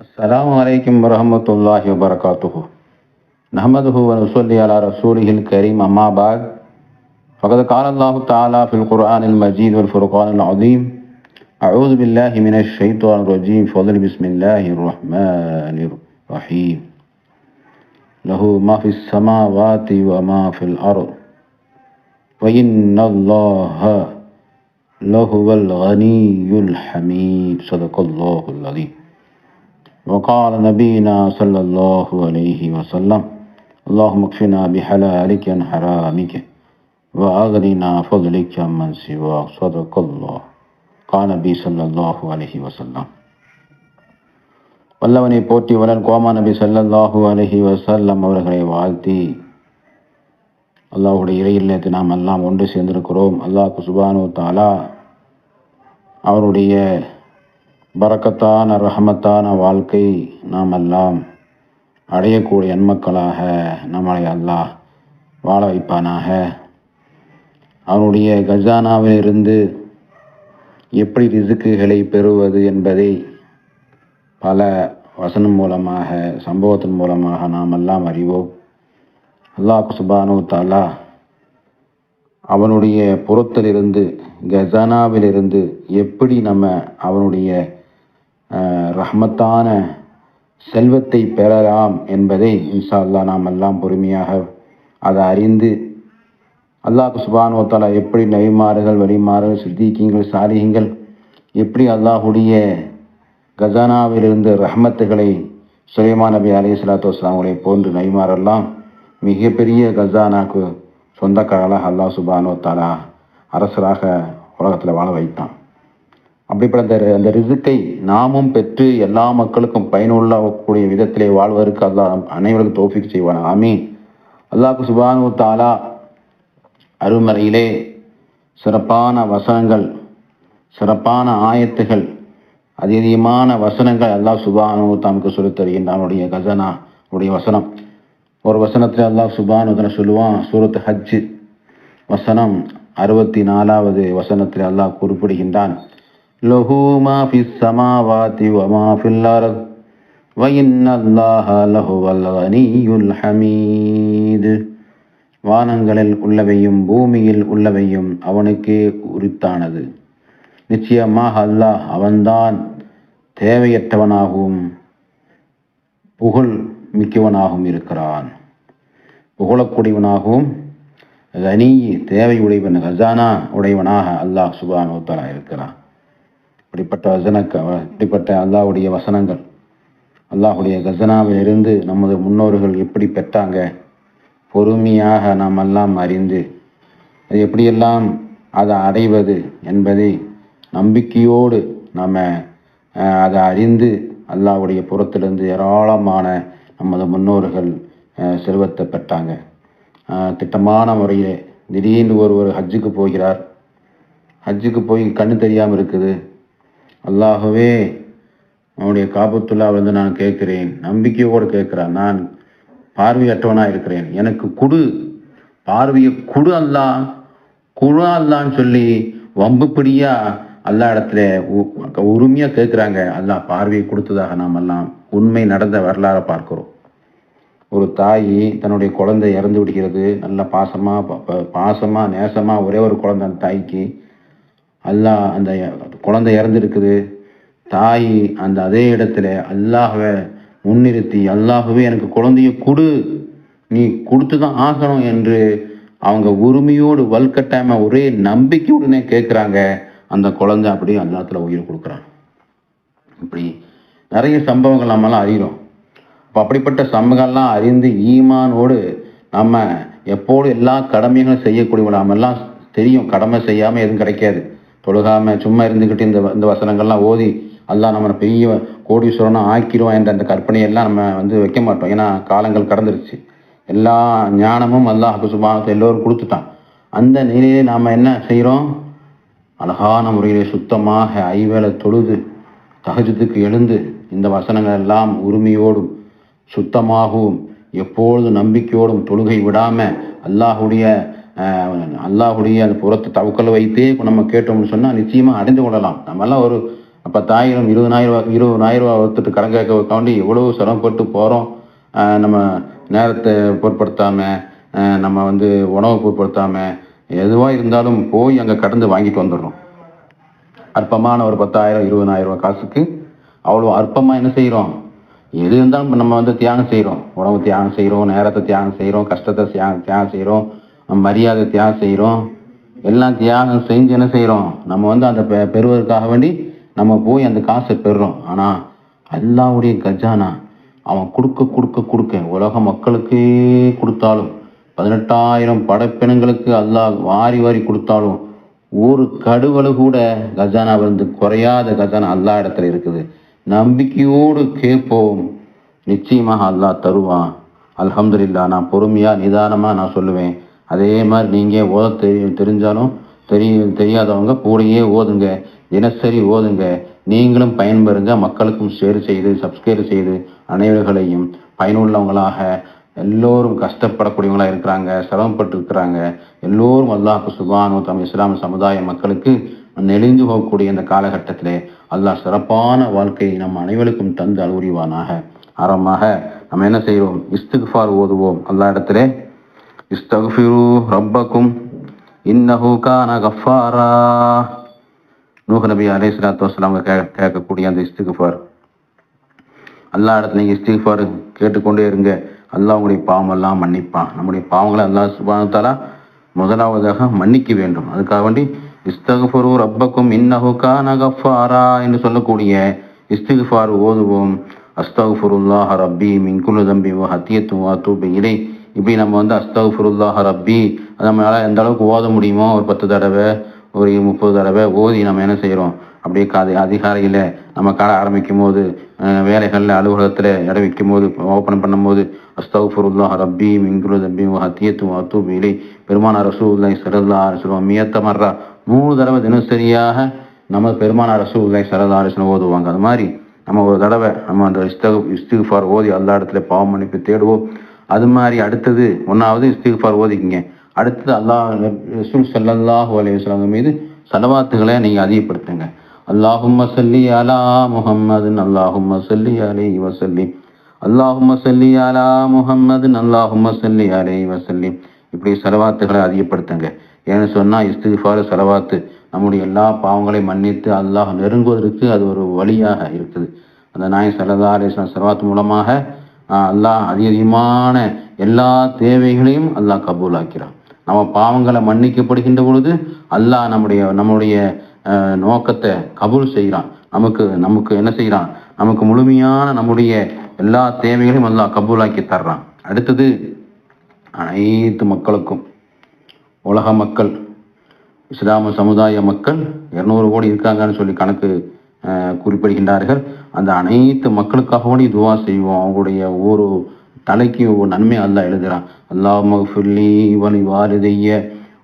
السلام عليكم ورحمة الله وبركاته. نحمده ونصلي على رسوله الكريم أما بعد. فقد قال الله تعالى في القرآن المجيد والفرقان العظيم أعوذ بالله من الشيطان الرجيم فضل بسم الله الرحمن الرحيم. له ما في السماوات وما في الأرض. وإن الله لهو الغني الحميد. صدق الله العظيم. وقال نبينا صلى الله عليه وسلم اللهم اكفنا بحلالك عن حرامك وأغننا فضلك عمن سواك صدق الله قال نبي صلى الله عليه وسلم வல்லவனை போற்றி வளர் கோமா நபி ஸல்லல்லாஹு அலைஹி வஸல்லம் அவர்களை வாழ்த்தி அல்லாஹ்வுடைய இறையில்லத்தை நாம் எல்லாம் ஒன்று சேர்ந்திருக்கிறோம் அல்லாஹ் சுபானு தாலா அவருடைய பரக்கத்தான ரஹமத்தான வாழ்க்கை நாம் எல்லாம் அடையக்கூடிய எண்மக்களாக நம்மளை அல்லாஹ் வாழ வைப்பானாக. அவனுடைய கஜானாவிலிருந்து எப்படி ரிசுக்குகளை பெறுவது என்பதை பல வசனம் மூலமாக சம்பவத்தின் மூலமாக நாம் எல்லாம் அறிவோம். அல்லாஹ் சுபானு தாலா அவனுடைய புறத்திலிருந்து கஜானாவிலிருந்து எப்படி நம்ம அவனுடைய ரஹ்மத்தான செல்வத்தை பெறலாம் என்பதை இன்ஷா அல்லாஹ் நாம் எல்லாம் பொறுமையாக அதை அறிந்து அல்லாஹ் சுபான் ஒத்தாலா எப்படி நவிமாறுகள் வழிமாறுகள் சித்திக்கிங்கள் சாலிகங்கள் எப்படி அல்லாஹுடைய கஜானாவிலிருந்து ரஹ்மத்துகளை சுலைமான் நபி அலி சலாத்து வஸ்லாமுடைய போன்று நவிமாறெல்லாம் மிகப்பெரிய கஜானாக்கு சொந்தக்காரலாக அல்லாஹ் சுபான் ஒத்தாலா அரசராக உலகத்தில் வாழ வைத்தான். அப்படிப்பட்ட அந்த அந்த ரிசுக்கை நாமும் பெற்று எல்லா மக்களுக்கும் பயனுள்ளக்கூடிய விதத்திலே வாழ்வதற்கு அல்லா அனைவருக்கும் தோஃபிக் செய்வான் ஆமீன். அல்லாஹ் சுபானு தாலா அருமறையிலே சிறப்பான வசனங்கள் சிறப்பான ஆயத்துகள் அதிகமான வசனங்கள் அல்லாஹ் சுபானு தமக்கு சொல்லித் தருகின்றானுடைய கஜனா உடைய வசனம். ஒரு வசனத்தில் அல்லாஹ் சுபானு சொல்லுவான் சூரத் ஹஜ் வசனம் அறுபத்தி நாலாவது வசனத்தில் அல்லாஹ் குறிப்பிடுகின்றான். லஹு மா ஃபிஸ் சமாவாதி வ மா ஃபில் அர்த். வ வானங்களில் உள்ளவையும் பூமியில் உள்ளவையும் அவனுக்கே உரித்தானது நிச்சயமாக அல்லாஹ் அவன்தான் தேவையற்றவனாகவும் புகழ் மிக்கவனாகவும் இருக்கிறான். புகழக்கூடியவனாகவும் கனி தேவை உடையவன் கஜானா உடையவனாக அல்லாஹ் சுபான் இருக்கிறான். இப்படிப்பட்ட வசனக்க இப்படிப்பட்ட அல்லாஹுடைய வசனங்கள். அல்லாஹ்வுடைய கஜனாவில் இருந்து நமது முன்னோர்கள் எப்படி பெற்றாங்க? பொறுமையாக நாம் எல்லாம் அறிந்து அது எப்படியெல்லாம் அதை அடைவது என்பதை நம்பிக்கையோடு நாம் அதை அறிந்து அல்லாஹ்வுடைய புறத்திலிருந்து ஏராளமான நமது முன்னோர்கள் செல்வத்தை பெற்றாங்க. திட்டமான முறையில் திடீர்னு ஒருவர் ஹஜ்ஜுக்கு போகிறார். ஹஜ்ஜுக்கு போய் கண்ணு தெரியாமல் இருக்குது. அல்லாகவே அவனுடைய காபத்துல்லா வந்து நான் கேட்கிறேன். நம்பிக்கையோடு கேட்குறான் நான் பார்வையற்றவனாக இருக்கிறேன். எனக்கு குடு. பார்வையை குடு அல்லா குழு அல்லான்னு சொல்லி வம்புப்படியாக அல்லா இடத்துல உ- கேட்குறாங்க. அல்லா பார்வையை கொடுத்ததாக நாம் எல்லாம் உண்மை நடந்த வரலாறை பார்க்கிறோம். ஒரு தாய் தன்னுடைய குழந்தை இறந்து விடுகிறது. நல்ல பாசமாக பாசமாக நேசமாக ஒரே ஒரு குழந்தை அந்த தாய்க்கு. அல்லாஹ் அந்த குழந்தை இறந்துருக்குது. தாய் அந்த அதே இடத்துல அல்லாஹ்வை முன்னிறுத்தி அல்லாஹ்வே எனக்கு குழந்தைய கொடு. நீ கொடுத்து தான் ஆகணும் என்று அவங்க உரிமையோடு வல்கட்டாம ஒரே நம்பிக்கையுடனே கேட்குறாங்க அந்த குழந்தை அப்படியே அல்லாத்துல உயிர் கொடுக்குறான். இப்படி நிறைய சம்பவங்கள் நம்மளாம் அறிகிறோம் இப்போ அப்படிப்பட்ட சம்பவங்கள்லாம் அறிந்து ஈமானோடு நம்ம எப்போதும் எல்லா கடமைகளும் செய்யக்கூடிய நாமெல்லாம் தெரியும். கடமை செய்யாமல் எதுவும் கிடைக்காது. தொழுகாம சும்மா இருந்துக்கிட்டு இந்த இந்த வசனங்கள்லாம் ஓதி அல்லா நம்ம பெரிய கோடீஸ்வரனாக ஆக்கிடுவோம் என்ற அந்த கற்பனையெல்லாம் நம்ம வந்து வைக்க மாட்டோம். ஏன்னா காலங்கள் கடந்துருச்சு. எல்லா ஞானமும் அல்லாஹ் சுபானத்தை எல்லோரும் கொடுத்துட்டான். அந்த நிலையிலே நாம் என்ன செய்கிறோம் அழகான முறையிலே சுத்தமாக ஐவேளை தொழுது தகஜத்துக்கு எழுந்து இந்த வசனங்கள் எல்லாம் உரிமையோடும் சுத்தமாகவும் எப்பொழுதும் நம்பிக்கையோடும் தொழுகை விடாமல் அல்லாஹுடைய அல்லாஹுடைய அந்த புறத்தை தவக்கல் வைத்தே நம்ம கேட்டோம்னு சொன்னால் நிச்சயமாக அடைந்து கொள்ளலாம். நம்மெல்லாம் ஒரு பத்தாயிரம் இருபதாயிரம் இருபதாயிரம் ரூபா ஒருத்தட்டு கடன் கேட்கக்காண்டி எவ்வளோ சிரமப்பட்டு போகிறோம் நம்ம நேரத்தை பொருட்படுத்தாமல் நம்ம வந்து உணவை பொருட்படுத்தாமல் எதுவாக இருந்தாலும் போய் அங்கே கடந்து வாங்கிட்டு வந்துடுறோம். அற்பமான ஒரு பத்தாயிரம் இருபதாயிரம் ரூபா காசுக்கு அவ்வளோ அற்பமாக என்ன செய்கிறோம் எது இருந்தாலும் நம்ம வந்து தியாகம் செய்கிறோம் உணவு தியாகம் செய்கிறோம் நேரத்தை தியாகம் செய்கிறோம் கஷ்டத்தை தியாகம் தியாகம் செய்கிறோம் மரியாதை தியாகம் செய்கிறோம். எல்லாம் தியாகம் செஞ்சு என்ன செய்கிறோம்? நம்ம வந்து அந்த பெ பெறுவதற்காக வேண்டி நம்ம போய் அந்த காசை பெறுறோம். ஆனால் அல்லாவுடைய கஜானா அவன் கொடுக்க கொடுக்க கொடுக்க உலக மக்களுக்கே கொடுத்தாலும் பதினெட்டாயிரம் படைப்பினங்களுக்கு அல்லாஹ் வாரி வாரி கொடுத்தாலும் ஒரு கடுவலு கூட கஜானா வந்து குறையாத கஜானா அல்லா இடத்துல இருக்குது. நம்பிக்கையோடு கேட்போம். நிச்சயமாக அல்லாஹ் தருவான். அலமதுல்லா நான் பொறுமையாக நிதானமாக நான் சொல்லுவேன். அதே மாதிரி நீங்கள் ஓத தெரியும் தெரிஞ்சாலும் தெரிய தெரியாதவங்க கூடயே ஓதுங்க. தினசரி ஓதுங்க. நீங்களும் பயன்பெறுங்க. மக்களுக்கும் ஷேர் செய்து சப்ஸ்கிரைப் செய்து அனைவர்களையும் பயனுள்ளவங்களாக எல்லோரும் கஷ்டப்படக்கூடியவங்களாக இருக்கிறாங்க சிரமப்பட்டு இருக்கிறாங்க. எல்லோரும் அல்லாஹு சுபானு தம் இஸ்லாம் சமுதாய மக்களுக்கு நெளிந்து போகக்கூடிய இந்த காலகட்டத்திலே அல்லாஹ் சிறப்பான வாழ்க்கையை நம் அனைவருக்கும் தந்து அலுவரிவானாக ஆரம்பமாக நம்ம என்ன செய்வோம் இஸ்துக்ஃபார் ஓதுவோம். அல்லா இடத்துல இஸ்தகுஃபிரு ரப்பக்கும் இன்னஹு கான கஃபாரா நூஹ் நபி அலே சலாத்து வஸ்லாம் கே கேட்கக்கூடிய அந்த இஸ்திகுஃபார். அல்லா இடத்துல நீங்கள் இஸ்திகுஃபார் கேட்டுக்கொண்டே இருங்க. அல்லா உங்களுடைய பாவமெல்லாம் மன்னிப்பான். நம்முடைய பாவங்களை அல்லா சுபானத்தாலா முதலாவதாக மன்னிக்க வேண்டும். அதுக்காக வேண்டி இஸ்தகுஃபரு ரப்பக்கும் இன்னஹு கான கஃபாரா என்று சொல்லக்கூடிய இஸ்திகுஃபார் ஓதுவோம். அஸ்தகுஃபருல்லாஹ் ரப்பி மின்குலு தம்பி வாத்தியத்துவா தூபி இலை இப்படி நம்ம வந்து அஸ்தகுஃபருல்லாஹ் ரப்பி நம்மளால் எந்த அளவுக்கு ஓத முடியுமோ ஒரு பத்து தடவை ஒரு முப்பது தடவை ஓதி நம்ம என்ன செய்கிறோம் அப்படியே காது அதிகாலையில் நம்ம கால ஆரம்பிக்கும் போது வேலைகளில் அலுவலகத்தில் இடம் வைக்கும் போது ஓப்பன் பண்ணும்போது அஸ்தகுஃபருல்லாஹ் ரப்பி மிங்குரு தம்பி ஹத்தியத்து வாத்தூபி இலை பெருமான ரசூல்லாய் சரல்லா சொல்லுவோம் மியத்த மர்றா மூணு தடவை தினசரியாக நம்ம பெருமான ரசூல்லாய் சரல்லா அரசன் ஓதுவாங்க. அது மாதிரி நம்ம ஒரு தடவை நம்ம அந்த இஸ்தகு இஸ்திகுஃபார் ஓதி எல்லா இடத்துல பாவம் மன்னிப்பு தேடுவோம். அது மாதிரி அடுத்தது ஒன்றாவது இஸ்திகுஃபார் ஓதிக்கிங்க. அடுத்தது அல்லாஹ் ரசூல் சல்லல்லாஹு அலையுஸ்லாங்க மீது சலவாத்துகளை நீங்கள் அதிகப்படுத்துங்க. அல்லாஹும் சல்லி அலா முஹம்மது அல்லாஹும் சல்லி அலை வசல்லி அல்லாஹும் சல்லி அலா முஹம்மது அல்லாஹும் சல்லி அலை வசல்லி இப்படி செலவாத்துகளை அதிகப்படுத்துங்க. ஏன்னு சொன்னால் இஸ்திஃபார் செலவாத்து நம்முடைய எல்லா பாவங்களையும் மன்னித்து அல்லாஹ் நெருங்குவதற்கு அது ஒரு வழியாக இருக்குது. அந்த நாய் சலதா அலிஸ்லாம் செலவாத்து மூலமாக அல்லாஹ் அதிகமான எல்லா தேவைகளையும் அல்லாஹ் கபூலாக்கிறான். நம்ம பாவங்களை மன்னிக்கப்படுகின்ற பொழுது அல்லாஹ் நம்முடைய நம்முடைய நோக்கத்தை கபூல் செய்கிறான். நமக்கு நமக்கு என்ன செய்கிறான்? நமக்கு முழுமையான நம்முடைய எல்லா தேவைகளையும் அல்லாஹ் கபூலாக்கி தர்றான். அடுத்தது அனைத்து மக்களுக்கும் உலக மக்கள் இஸ்லாம சமுதாய மக்கள் இரநூறு கோடி இருக்காங்கன்னு சொல்லி கணக்கு குறிப்பிடுகின்றார்கள் அந்த அனைத்து மக்களுக்காகவே துவா செய்வோம் அவங்களுடைய ஒவ்வொரு தலைக்கு ஒவ்வொரு நன்மை அல்லா எழுதுறான் அல்லாஹ் மஃபுல்லி வலி வாலிதைய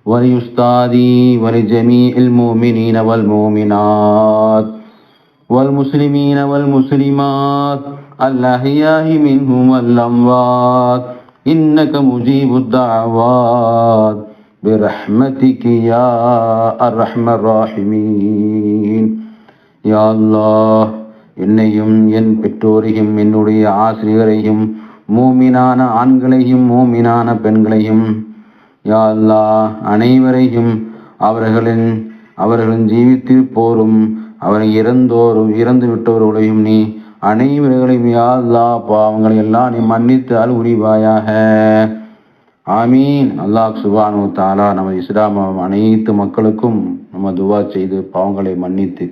வலி உஸ்தாதி வலி ஜமீ இல் மோமினீன வல் மோமினாத் والمسلمين والمسلمات الأحياء منهم والأموات إنك مجيب الدعوات برحمتك يا أرحم الراحمين யாழ்லா என்னையும் என் பெற்றோரையும் என்னுடைய ஆசிரியரையும் மூமினான ஆண்களையும் மூமினான பெண்களையும் யா அனைவரையும் அவர்களின் அவர்களின் ஜீவித்தில் போரும் அவரை இறந்தோரும் இறந்து விட்டவர்களையும் நீ அனைவர்களையும் யா பாவங்களை எல்லாம் நீ மன்னித்தால் உரிவாயாக ஆமீன். அல்லாஹ் சுபானு தாலா நமது இஸ்லாம் அனைத்து மக்களுக்கும் நம்ம துவா செய்து பாவங்களை மன்னித்து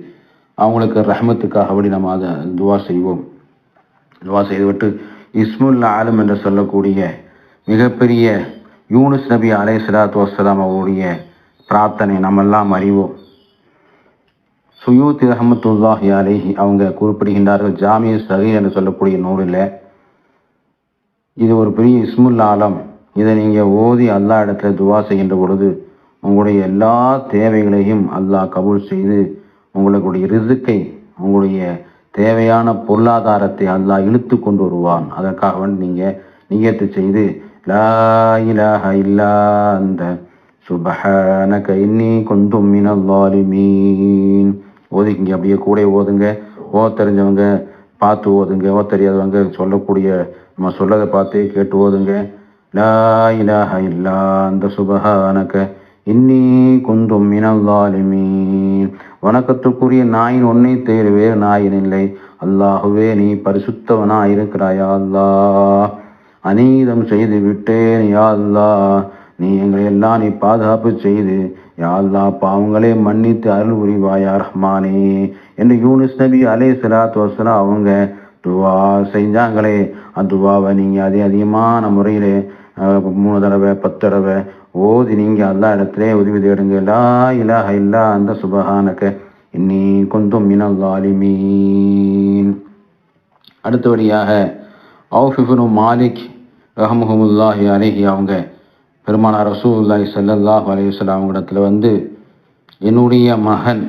அவங்களுக்கு ரஹமத்துக்காக வழி நம்ம அதை துவா செய்வோம். துவா செய்துவிட்டு இஸ்முல்லா ஆலம் என்று சொல்லக்கூடிய மிகப்பெரிய யூனுஸ் நபி அலை சலாத்து வசலாம் அவருடைய பிரார்த்தனை நம்மெல்லாம் அறிவோம். சுயூத் ரஹமத்துல்லாஹி அலேஹி அவங்க குறிப்பிடுகின்றார்கள் ஜாமிய சகீர் என்று சொல்லக்கூடிய நூலில் இது ஒரு பெரிய இஸ்முல் ஆலம். இதை நீங்கள் ஓதி அல்லா இடத்துல துவா செய்கின்ற பொழுது உங்களுடைய எல்லா தேவைகளையும் அல்லாஹ் கபூல் செய்து உங்களுடைய ரிதுக்கை உங்களுடைய தேவையான பொருளாதாரத்தை அல்லாஹ் இழுத்து கொண்டு வருவான். அதற்காக வந்து நீங்கள் நியத்து செய்து லா இலாஹ இல்லா அந்த சுபஹானக இன்னி கொண்டும் மினல் ஓதிக்கிங்க அப்படியே கூட ஓதுங்க. ஓ தெரிஞ்சவங்க பார்த்து ஓதுங்க. ஓ தெரியாதவங்க சொல்லக்கூடிய நம்ம சொல்லதை பார்த்து கேட்டு ஓதுங்க. லா இலாஹ இல்லா அந்த சுபஹானக இன்னி குந்தும் மினல்லாலிமீன் வணக்கத்துக்குரிய நாயின் ஒன்னை தேர் வேறு நாயின் இல்லை அல்லாஹுவே நீ பரிசுத்தவனா இருக்கிறாயா அல்லா அநீதம் செய்து விட்டேன் யா அல்லா நீ எங்களை எல்லாம் நீ பாதுகாப்பு செய்து யாழ்லா பாவங்களே மன்னித்து அருள் உரிவாயா ரஹ்மானே. என்று யூனிஸ் நபி அலே சலாத்து வசலா அவங்க துவா செஞ்சாங்களே. அந்த துவாவை நீங்கள் அதே அதிகமான முறையில் மூணு தடவை பத்து தடவை ஓதி நீங்கள் எல்லா இடத்துலே உதவி தேடுங்க. லா இலாஹ இல்லா அந்த சுபஹானக்க இன்னி கொந்தும் மினல்லாலிமீன் அடுத்தபடியாக அவுஃபிஃபுனு மாலிக் ரஹமுஹமுல்லாஹி அலிஹி அவங்க பெருமானார் ரசூலுல்லாஹி ஸல்லல்லாஹு அலையுஸ்லாம் அவங்க இடத்துல வந்து என்னுடைய மகன்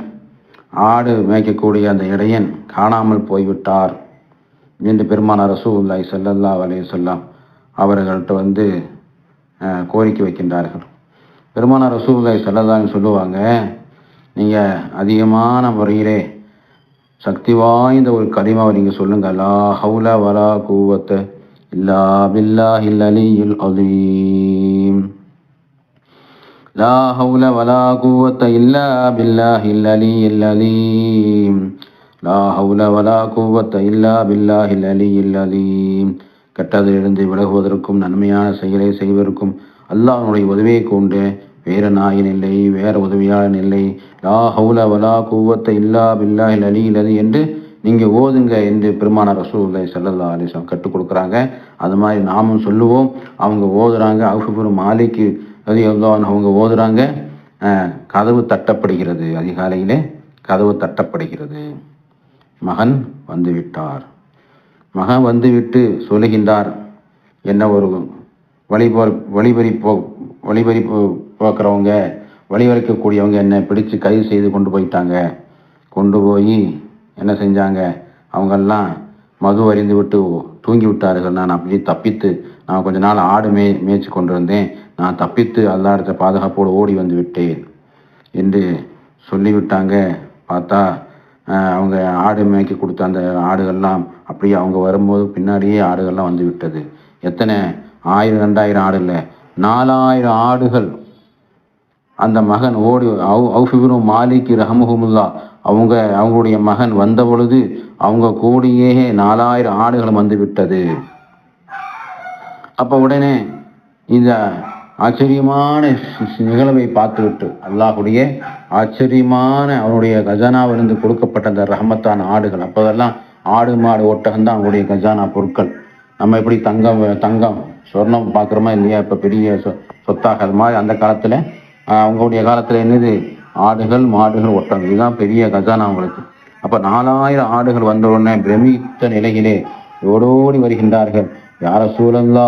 ஆடு மேய்க்கக்கூடிய அந்த இடையன் காணாமல் போய்விட்டார். என்று பெருமானார் ரசூல்லாய் ஸல்லல்லாஹு அலைஹி அவர்கள்ட்ட வந்து கோரிக்கை வைக்கின்றார்கள். பெருமானார் ரசூல்லாய் ஸல்லல்லாஹு சொல்லுவாங்க நீங்கள் அதிகமான முறையிலே சக்தி வாய்ந்த ஒரு கலிமாவை நீங்கள் சொல்லுங்க. லா ஹவுல வலா கூவத்த இல்லா பில்லாஹில் அலியுல் அலீம். லா ஹவுல வலா கூவத்த இல்லா பில்லா ஹில்லலி அலீம். லா ஹவுல வலா கூவத்த இல்லா பில்லாஹில் அலியுல் அலீம். கெட்டதிலிருந்து விலகுவதற்கும் நன்மையான செயலை செய்வதற்கும் அல்லாஹனுடைய உதவியை கொண்டு வேற நாயன் இல்லை வேற உதவியாளன் இல்லை. லா ஹவுல வலா கூவத்தை இல்லா பில்லா அலியில் அலி என்று நீங்கள் ஓதுங்க என்று பெருமான ரசூலை செல்லல்லா அலைஹி கற்றுக் கொடுக்குறாங்க. அது மாதிரி நாமும் சொல்லுவோம். அவங்க ஓதுறாங்க. அவுஃபுர் மாலிக்கு அது அவங்க ஓதுறாங்க. கதவு தட்டப்படுகிறது. அதிகாலையிலே கதவு தட்டப்படுகிறது. மகன் வந்துவிட்டார் விட்டார் மகன் வந்துவிட்டு சொல்லுகின்றார் என்ன ஒரு வழிபோ வழிபறி போ வழிபறி போ- போக்குறவங்க வழிவரைக்கக்கூடியவங்க என்னை பிடிச்சு கைது செய்து கொண்டு போயிட்டாங்க. கொண்டு போய் என்ன செஞ்சாங்க? அவங்கெல்லாம் மது அறிந்து விட்டு தூங்கி விட்டார்கள். நான் அப்படி தப்பித்து நான் கொஞ்ச நாள் ஆடு மே மேய்ச்சி கொண்டு வந்தேன் நான் தப்பித்து அல்லாடத்த பாதுகாப்போடு ஓடி வந்து விட்டேன். என்று சொல்லிவிட்டாங்க. பார்த்தா அவங்க ஆடு மேய்க்க கொடுத்த அந்த ஆடுகள்லாம் அப்படியே அவங்க வரும்போது பின்னாடியே ஆடுகள்லாம் வந்து விட்டது. எத்தனை? ஆயிரம் ரெண்டாயிரம் ஆடு இல்லை. நாலாயிரம் ஆடுகள். அந்த மகன் ஓடி அவுஃபிபுரு மாலிக் ரஹமுஹமுல்லா அவங்க அவங்களுடைய மகன் வந்த பொழுது அவங்க கூடியே நாலாயிரம் ஆடுகள் வந்து விட்டது. அப்போ உடனே இந்த ஆச்சரியமான நிகழ்வை பார்த்துவிட்டு அல்லாஹுடைய ஆச்சரியமான அவனுடைய கஜானாவிலிருந்து கொடுக்கப்பட்ட அந்த ரஹமத்தான ஆடுகள். அப்போதெல்லாம் ஆடு மாடு ஒட்டகம் தான் அவங்களுடைய கஜானா பொருட்கள். நம்ம எப்படி தங்கம் தங்கம் சொர்ணம் பார்க்குறோமா இல்லையா? இப்போ பெரிய சொ சொத்தாக அது மாதிரி அந்த காலத்தில் அவங்களுடைய காலத்தில் என்னது? ஆடுகள் மாடுகள் ஒட்டகம். இதுதான் பெரிய கஜானா அவங்களுக்கு. அப்போ நாலாயிரம் ஆடுகள் வந்த உடனே பிரமித்த நிலையிலே ஓடோடி வருகின்றார்கள். யார சூழல்லா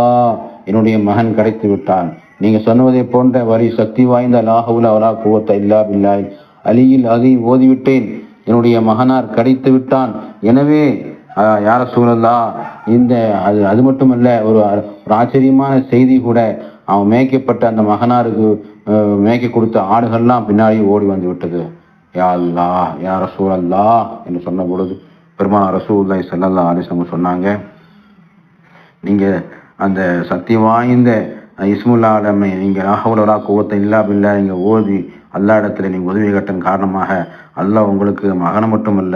என்னுடைய மகன் கிடைத்து விட்டான். நீங்க சொன்னதை போன்ற வரி சக்தி வாய்ந்த லாகவுல அவலா குவத்த இல்லா பில்லாய் அலியில் அதை ஓதிவிட்டேன். என்னுடைய மகனார் கிடைத்து விட்டான். எனவே யார சூழல்லா இந்த அது அது மட்டுமல்ல ஒரு ஒரு ஆச்சரியமான செய்தி கூட அவன் மேய்க்கப்பட்ட அந்த மகனாருக்கு மேய்க்க கொடுத்த ஆடுகள்லாம் பின்னாடி ஓடி வந்து விட்டது. யா அல்லா யா அல்லா என்று சொன்ன பொழுது பெருமான ரசூல்லாய் சல்லல்லா அலிசவங்க சொன்னாங்க நீங்க அந்த சக்தி வாய்ந்த இஸ்முல்லா அலமை நீங்க ராகவுலா கோவத்தை இல்லா பில்லா ஓதி அல்லா இடத்துல நீங்கள் உதவி கட்டன் காரணமாக அல்லாஹ் உங்களுக்கு மகனை மட்டுமல்ல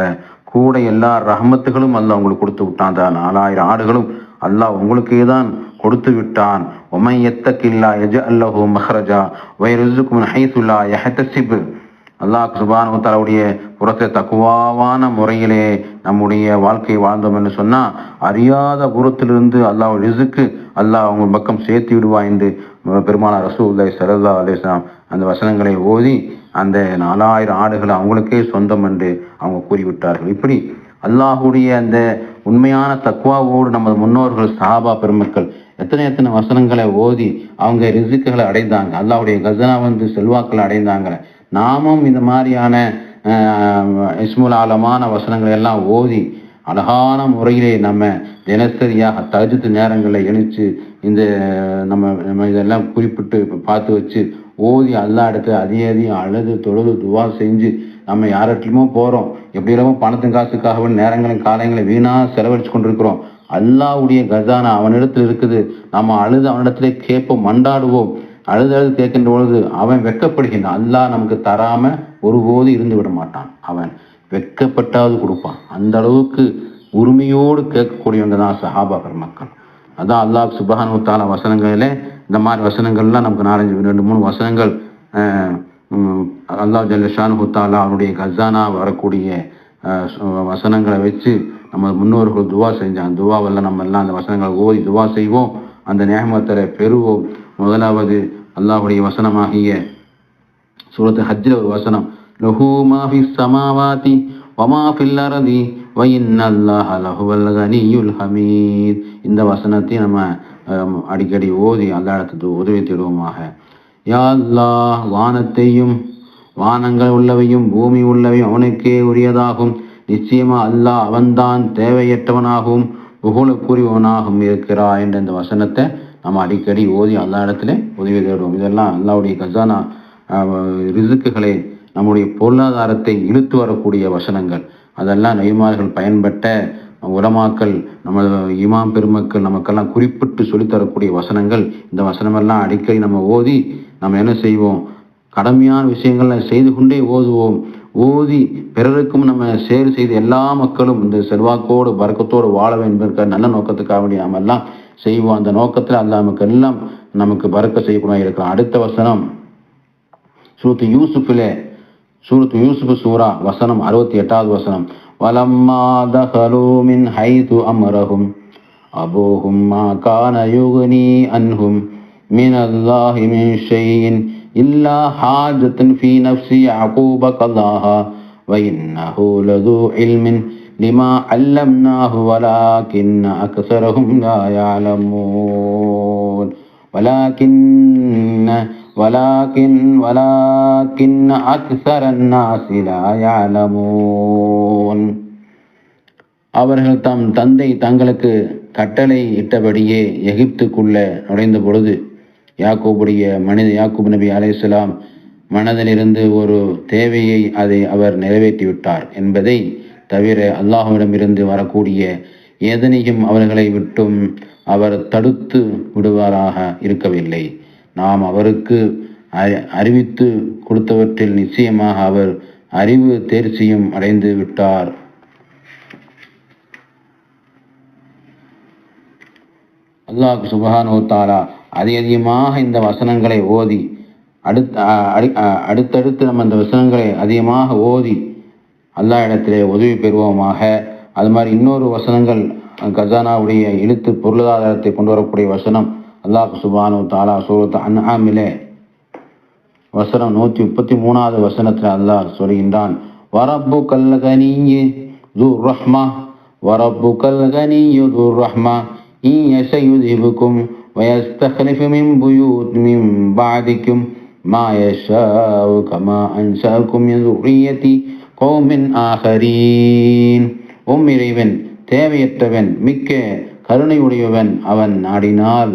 கூட எல்லா ரஹமத்துகளும் அல்லாஹ் உங்களுக்கு கொடுத்து விட்டான். அந்த நாலாயிரம் ஆடுகளும் அல்லாஹ் உங்களுக்கே தான் கொடுத்து விட்டான். ஒமை எத்தக்கில்லா எஜ அல்லஹு மஹ்ரஜா வயருசுக்கும் ஹைசுல்லா எஹத்தசிபு அல்லாஹ் சுபானு தலாவுடைய புறத்தை தக்குவாவான முறையிலே நம்முடைய வாழ்க்கையை வாழ்ந்தோம் என்று சொன்னால் அறியாத புறத்திலிருந்து அல்லாஹ் ரிசுக்கு அல்லாஹ் அவங்க பக்கம் சேர்த்து விடுவா என்று பெருமானார் ரசூல்லாய் சரல்லா அலிஸ்லாம் அந்த வசனங்களை ஓதி அந்த நாலாயிரம் ஆடுகள் அவங்களுக்கே சொந்தம் என்று அவங்க கூறிவிட்டார்கள். இப்படி அல்லாஹுடைய அந்த உண்மையான தக்குவாவோடு நமது முன்னோர்கள் சஹாபா பெருமக்கள் எத்தனை எத்தனை வசனங்களை ஓதி அவங்க ரிசுக்குகளை அடைந்தாங்க அல்லாஹுடைய கசனா வந்து செல்வாக்களை அடைந்தாங்க நாமும் இந்த மாதிரியான ஆஹ், இஸ்முல் ஆலமான வசனங்களை எல்லாம் ஓதி அழகான முறையிலே நம்ம தினசரியாக தகுத்து நேரங்களில் எழுச்சு இந்த நம்ம நம்ம இதெல்லாம் குறிப்பிட்டு பார்த்து வச்சு ஓதி அல்லா இடத்துல அதிக அதிகம் அழுது தொழுது துவா செஞ்சு நம்ம யார்கிட்டயுமோ போகிறோம் எப்படி இல்லாமல் பணத்தின் காசுக்காகவே நேரங்களையும் காலங்களை வீணாக செலவழிச்சு கொண்டிருக்கிறோம். அல்லாவுடைய கஜானா அவனிடத்தில் இருக்குது. நம்ம அழுது அவனிடத்திலே கேட்போம் மண்டாடுவோம். அழுது அழுது கேட்கின்ற பொழுது அவன் வெக்கப்படுகின்றான் அல்லாஹ் நமக்கு தராமல் ஒருபோது இருந்து விட மாட்டான். அவன் வெட்கப்பட்டாவது கொடுப்பான். அந்த அளவுக்கு உரிமையோடு கேட்கக்கூடியவங்க தான் சஹாபா பெருமக்கள். அதான் அல்லாஹ் சுபஹானு தாலா வசனங்களிலே இந்த மாதிரி வசனங்கள்லாம் நமக்கு நாலஞ்சு ரெண்டு மூணு வசனங்கள் அல்லாஹ் ஜல்லஷான் ஹுத்தாலா அவனுடைய கஜானா வரக்கூடிய வசனங்களை வச்சு நம்ம முன்னோர்கள் துவா செஞ்சான் துவாவெல்லாம் நம்ம எல்லாம் அந்த வசனங்களை ஓதி துவா செய்வோம். அந்த நேமத்தரை பெறுவோம். முதலாவது அல்லாஹுடைய வசனமாகிய சூரத்து ஹஜ்ஜில் ஒரு வசனம் லஹூ மாஃபி சமாவாதி வமா அரதி வைன்னல்லாஹ லஹுவல் கனியுல் ஹமீத் இந்த வசனத்தை நம்ம அடிக்கடி ஓதி அல்லாடத்துக்கு உதவி தேடுவோமாக யா அல்லாஹ் வானத்தையும் வானங்கள் உள்ளவையும் பூமி உள்ளவையும் அவனுக்கே உரியதாகும் நிச்சயமா அல்லாஹ் அவன்தான் தேவையற்றவனாகவும் புகழுக்குரியவனாகவும் இருக்கிறா என்ற இந்த வசனத்தை நம்ம அடிக்கடி ஓதி அல்லா இடத்துல உதவி தேடுவோம் இதெல்லாம் அல்லாவுடைய கஜானா ரிசுக்குகளை நம்முடைய பொருளாதாரத்தை இழுத்து வரக்கூடிய வசனங்கள். அதெல்லாம் நெய்மார்கள் பயன்பட்ட உலமாக்கள் நம்ம இமாம் பெருமக்கள் நமக்கெல்லாம் குறிப்பிட்டு சொல்லித்தரக்கூடிய வசனங்கள். இந்த வசனமெல்லாம் அடிக்கடி நம்ம ஓதி நம்ம என்ன செய்வோம்? கடமையான விஷயங்களை செய்து கொண்டே ஓதுவோம். ஓதி பிறருக்கும் நம்ம சேர் செய்து எல்லா மக்களும் இந்த செல்வாக்கோடு பறக்கத்தோடு வாழ வேண்டும் நல்ல நோக்கத்துக்காக வேண்டிய நம்ம எல்லாம் செய்வோம். அந்த நோக்கத்தில் அல்ல நமக்கு எல்லாம் நமக்கு பறக்க செய்யக்கூடிய இருக்கிறோம். அடுத்த வசனம். சூரத்து யூசுஃபிலே சூரத்து யூசுஃபு சூரா வசனம் அறுபத்தி எட்டாவது வசனம் வலம்மா தஹலு மின் ஹைது அமரஹும் அபோஹும் மா கான யுகனி அன்ஹும் மின் அல்லாஹி மின் ஷையின் இல்லா ஹாஜத்தன் ஃபி நஃப்சி அகூப கல்லாஹா وإنه لذو علم لما علمناه ولكن أكثرهم لا يعلمون ولكن ولكن ولكن أكثر الناس لا يعلمون அவர்கள் தம் தந்தை தங்களுக்கு கட்டளை இட்டபடியே எகிப்துக்குள்ள நுழைந்த பொழுது யாக்கூபுடைய மனித யாக்கூப் நபி அலையாம் மனதிலிருந்து ஒரு தேவையை அதை அவர் நிறைவேற்றிவிட்டார் என்பதை தவிர அல்லாஹுவிடமிருந்து வரக்கூடிய எதனையும் அவர்களை விட்டும் அவர் தடுத்து விடுவாராக இருக்கவில்லை நாம் அவருக்கு அறிவித்து கொடுத்தவற்றில் நிச்சயமாக அவர் அறிவு தேர்ச்சியும் அடைந்து விட்டார். அல்லாஹ் சுபஹானோ தாலா அதிகமாக இந்த வசனங்களை ஓதி அடுத்த அடுத்தடுத்து நம்ம அந்த வசனங்களை அதிகமாக ஓதி அல்லா இடத்திலே உதவி பெறுவோமாக. அது மாதிரி இன்னொரு வசனங்கள் கஜானாவுடைய இழுத்து பொருளாதாரத்தை கொண்டு வரக்கூடிய வசனம் அல்லாஹ் சுபானு தாலா சூரத் அன்ஆமிலே வசனம் நூற்றி முப்பத்தி மூணாவது வசனத்தில் அல்லாஹ் சொல்கின்றான் வரப்பு கல்கனியு துர் ரஹ்மா வரப்பு கல்கனியு துர் ரஹ்மா ஈயசயுதிபுக்கும் ويستخلف من بيوت من بعدكم ما يشاء كما أنشأكم من ذرية قوم آخرين உம் இறைவன் தேவையற்றவன் மிக்க கருணையுடையவன் அவன் நாடினால்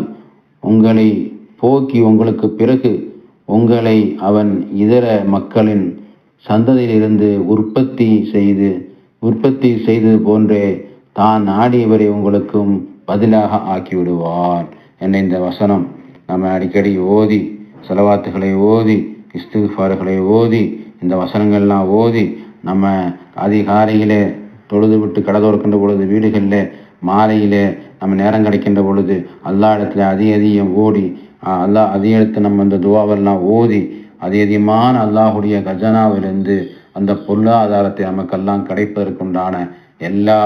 உங்களை போக்கி உங்களுக்கு பிறகு உங்களை அவன் இதர மக்களின் சந்ததியிலிருந்து உற்பத்தி செய்து உற்பத்தி செய்தது போன்றே தான் நாடியவரை உங்களுக்கும் பதிலாக ஆக்கிவிடுவார் என்ற இந்த வசனம். நம்ம அடிக்கடி ஓதி செலவாத்துகளை ஓதி இஸ்திஃபார்களை ஓதி இந்த வசனங்கள்லாம் ஓதி நம்ம அதிகாலையிலே தொழுது விட்டு கடதோர்க்கின்ற பொழுது வீடுகளில் மாலையிலே நம்ம நேரம் கிடைக்கின்ற பொழுது எல்லா இடத்துல அதிக அதிகம் ஓடி அல்லா அதிக இடத்து நம்ம அந்த துவாவெல்லாம் ஓதி அதி அதிகமான அல்லாஹுடைய கஜனாவிலிருந்து அந்த பொருளாதாரத்தை நமக்கெல்லாம் கிடைப்பதற்குண்டான எல்லா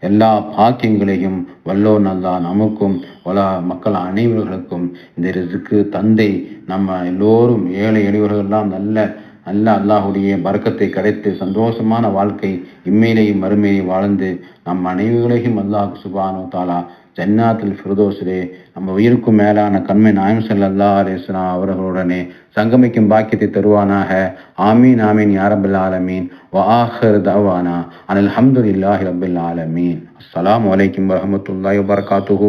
எல்லா பாக்கியங்களையும் வல்லோ நல்லா நமக்கும் வல மக்கள் அனைவர்களுக்கும் இந்த ரிசுக்கு தந்தை நம்ம எல்லோரும் ஏழை எளியவர்கள்லாம் நல்ல அல்ல அல்லாஹுடைய பறக்கத்தை கிடைத்து சந்தோஷமான வாழ்க்கை இம்மையிலையும் மறுமையிலையும் வாழ்ந்து நம் அனைவர்களையும் அல்லாஹ் சுபானோ தாலா ஜன்னாத்தில் ஃபிரதோசிலே நம்ம உயிருக்கும் மேலான கண்மை நாயம் செல்லல்லா அலேஸ்லா அவர்களுடனே சங்கமிக்கும் பாக்கியத்தை தருவானாக. ஆமீன் ஆமீன் யாரபில் ஆலமீன். வாஹர் தவானா அனில் அஹமதுல்லாஹி ரபில் ஆலமீன். அஸ்லாம் வலைக்கம் வரமத்துல்லாய் வபர்காத்துஹூ.